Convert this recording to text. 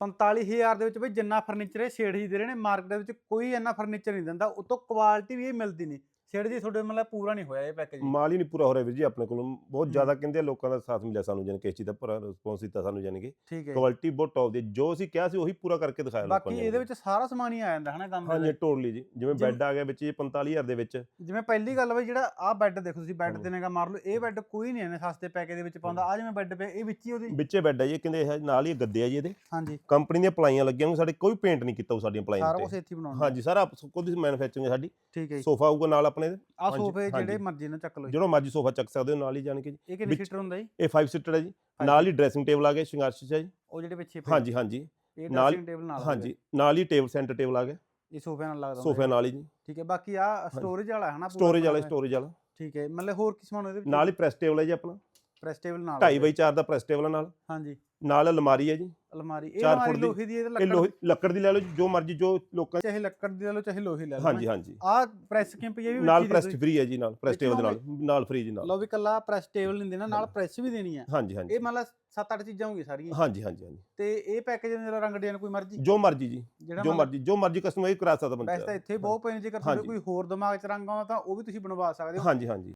45000 ਦੇ ਵਿੱਚ ਬਈ ਜਿੰਨਾ ਫਰਨੀਚਰ ਇਹ ਛੇੜ ਹੀ ਦੇ ਰਹੇ ਨੇ ਮਾਰਕੀਟ ਦੇ ਵਿੱਚ ਕੋਈ ਇੰਨਾ ਫਰਨੀਚਰ ਨਹੀਂ ਦਿੰਦਾ ਉਤੋਂ ਕੁਆਲਿਟੀ ਵੀ ਇਹ ਮਿਲਦੀ ਨਹੀਂ। ਛੇੜ ਜੀ ਤੁਹਾਡੇ ਮਤਲਬ ਪੂਰਾ ਨਹੀਂ ਹੋਇਆ ਇਹ ਪੈਕੇਜ ਮਾਲ ਹੀ ਨਹੀਂ ਪੂਰਾ ਹੋ ਰਿਹਾ ਵੀਰ ਜੀ ਆਪਣੇ ਕੋਲ। ਬਹੁਤ। ਜ਼ਿਆਦਾ ਕਹਿੰਦੇ ਆ ਲੋਕਾਂ ਦਾ ਸਾਥ ਮਿਲਿਆ ਸਾਨੂੰ ਜਾਨੀ ਕਿ ਇਸ ਚੀਜ਼ ਦਾ ਪੂਰਾ ਰਿਸਪੌਂਸ ਦਿੱਤਾ ਸਾਨੂੰ ਜਾਨੀ ਕਿ ਠੀਕ ਹੈ ਜੀ। ਕੁਆਲਿਟੀ ਬਹੁਤ ਟੌਪ ਦੀ ਜੋ ਅਸੀਂ ਕਿਹਾ ਸੀ ਉਹੀ ਪੂਰਾ ਕਰਕੇ ਦਿਖਾਇਆ ਲੋਕਾਂ ਬਾਕੀ ਨੇ ਇਹਦੇ ਵਿੱਚ ਸਾਰਾ ਸਮਾਨ ਹੀ ਆ ਜਾਂਦਾ ਹਨਾ ਕੰਮ ਦੇ ਹਾਂਜੀ ਵਿੱਚ। ਟੋਟਲੀ ਜੀ। ਜਿਵੇਂ ਜਿਵੇਂ- ਬੈੱਡ ਆ ਗਿਆ ਵਿੱਚ ਇਹ 45000 ਦੇ ਵਿੱਚ। ਜਿਵੇਂ ਪਹਿਲੀ ਗੱਲ ਬਈ ਜਿਹੜਾ ਆਹ ਬੈੱਡ ਦੇਖੋ ਤੁਸੀਂ ਬੈੱਡ। ਤੇ ਨੇਗਾ ਮਾਰ ਲਓ ਇਹ ਬੈੱਡ ਕੋਈ ਨਹੀਂ ਇਹਨੇ ਸਸਤੇ ਪੈਕੇ ਦੇ ਵਿੱਚ ਪਾਉਂਦਾ। ਆ ਜਿਵੇਂ ਬੈੱਡ ਪਿਆ ਇਹ ਵਿੱਚ ਹੀ ਉਹਦੀ? ਵਿੱਚੇ ਬੈੱਡ ਆ ਜੀ ਇਹ ਕਹਿੰਦੇ ਇਹ ਨਾਲ ਹੀ ਗੱਦੇ ਆ ਜੀ ਇਹਦੇ। ਹਾਂਜੀ। ਕੰਪਨੀ ਦੀਆਂ ਪਲਾਈਆਂ ਲੱਗੀਆਂ ਹੋਈਆਂ ਸਾਡੇ ਕੋਈ ਪੇਂਟ ਨਹੀਂ ਕੀਤਾ ਉਹ ਸਾਡੀਆਂ ਸਾਰਾ ਪਲਾਈਆਂ ਕੁਝ ਤੇ। ਇੱਥੇ ਹੀ ਬਣਾਉਣਾ ਹਾਂਜੀ ਸਾਰਾ ਦੀ ਮੈਨੂਫੈਕਚਰਿੰਗ ਹੈ ਸਾਡੀ। ਠੀਕ ਹੈ ਜੀ। ਸੋਫਾ ਆਊਗਾ ਨਾਲ ਆਪਣੇ ਹਾਂਜੀ, ਸੋਫੇ ਜਿਹੜੇ। ਮਰਜ਼ੀ ਨਾਲ ਚੱਕ ਲਓ ਜੀ। ਜਿਹੜਾ ਮਰਜ਼ੀ ਸੋਫਾ ਚੱਕ ਸਕਦੇ ਹੋ ਨਾਲ ਹੀ ਜਾਣ ਕੇ ਜੀ ਇਹ ਕਿੰਨੇ ਵਿੱਚ- ਸੀਟਰ ਹੁੰਦਾ ਜੀ? ਇਹ 5 ਸੀਟਰ ਹੈ ਜੀ। ਨਾਲ ਹੀ ਡਰੈਸਿੰਗ ਟੇਬਲ ਆ ਗਿਆ ਸ਼ਿੰਗਾਰ ਸ਼ੀਸ਼ਾ ਜੀ। ਉਹ ਜਿਹੜੇ ਪਿੱਛੇ ਪਏ ਹਾਂਜੀ ਹਾਂਜੀ। ਇਹ ਨਾਲ- ਡਰੈਸਿੰਗ ਟੇਬਲ ਨਾਲ ਹਾਂਜੀ ਨਾਲ ਹੀ ਟੇਬਲ ਸੈਂਟਰ ਟੇਬਲ ਆ ਗਿਆ। ਇਹ ਸੋਫਿਆਂ ਨਾਲ ਲੱਗਦਾ ਸੋਫੇ ਨਾਲ ਹੀ ਜੀ। ਠੀਕ ਹੈ ਬਾਕੀ ਆ ਸਟੋਰੇਜ ਵਾਲਾ ਹੈ ਨਾ ਪੂਰਾ ਸਟੋਰੇਜ ਵਾਲਾ ਸਟੋਰੇਜ ਵਾਲਾ। ਠੀਕ ਹੈ ਮਤਲਬ ਹੋਰ ਕੀ ਸਮਾਨ ਉਹਦੇ ਵਿੱਚ? ਨਾਲ ਹੀ ਪ੍ਰੈਸ ਟੇਬਲ ਹੈ ਜੀ ਆਪਣਾ। ਪ੍ਰੈਸ ਟੇਬਲ ਨਾਲ 2.5 ਬਾਈ 4 ਦਾ ਪ੍ਰੈਸ ਟੇਬਲ ਨਾਲ। ਹਾਂਜੀ। ਨਾਲ ਅਲਮਾਰੀ ਹੈ ਜੀ। ਅਲਮਾਰੀ। ਇਹ ਅਲਮਾਰੀ ਦੀ- ਲੋਹੇ ਦੀ ਇਹ ਲੱਕੜ ਲੱਕੜ ਦੀ ਲੈ ਲਓ ਜੀ, ਮਰਜ਼ੀ ਜੋ ਲੋਕਾਂ ਚਾਹੇ ਲੱਕੜ ਦੀ ਲੈ ਲਓ ਚਾਹੇ ਲੋਹੇ ਲੈ ਲਓ। ਹਾਂਜੀ ਹਾਂਜੀ। ਆ ਪ੍ਰੈਸ ਕਿੰਪ ਇਹ ਵੀ ਨਾਲ ਦੇ ਪ੍ਰੈਸ। ਫ੍ਰੀ ਹੈ ਜੀ ਨਾਲ ਪ੍ਰੈਸ ਟੇਬਲ ਦੇ ਨਾਲ? ਨਾਲ ਫ੍ਰੀ ਜੀ ਨਾਲ। ਲਓ ਵੀ ਕੱਲਾ ਪ੍ਰੈਸ ਟੇਬਲ ਨਹੀਂ ਦੇਣਾ ਨਾਲ ਪ੍ਰੈਸ ਵੀ ਦੇਣੀ ਹੈ ਹਾਂਜੀ ਹਾਂਜੀ। ਇਹ ਮਤਲਬ 7-8 ਚੀਜ਼ਾਂ ਹੋਣਗੀਆਂ ਸਾਰੀਆਂ। ਹਾਂਜੀ ਹਾਂਜੀ ਹਾਂਜੀ। ਤੇ ਇਹ ਪੈਕੇਜ ਮੇਰਾ ਰੰਗ ਡਿਜ਼ਾਈਨ ਕੋਈ ਮਰਜ਼ੀ? ਜੋ ਮਰਜ਼ੀ ਜੀ ਜੋ ਮਰਜ਼ੀ ਜੋ ਮਰਜ਼ੀ ਕਸਟਮਾਈਜ਼ ਕਰਾ ਸਕਦਾ ਵੈਸੇ ਤਾਂ ਬੰਦਾ ਇੱਥੇ ਬਹੁਤ ਨੇ ਜੇਕਰ। ਕੋਈ ਹੋਰ ਦਿਮਾਗ 'ਚ ਰੰਗ ਆਉਂਦਾ ਤਾਂ ਉਹ ਵੀ ਤੁਸੀਂ ਬਣਵਾ ਸਕਦੇ ਹੋ। ਹਾਂਜੀ ਹਾਂਜੀ।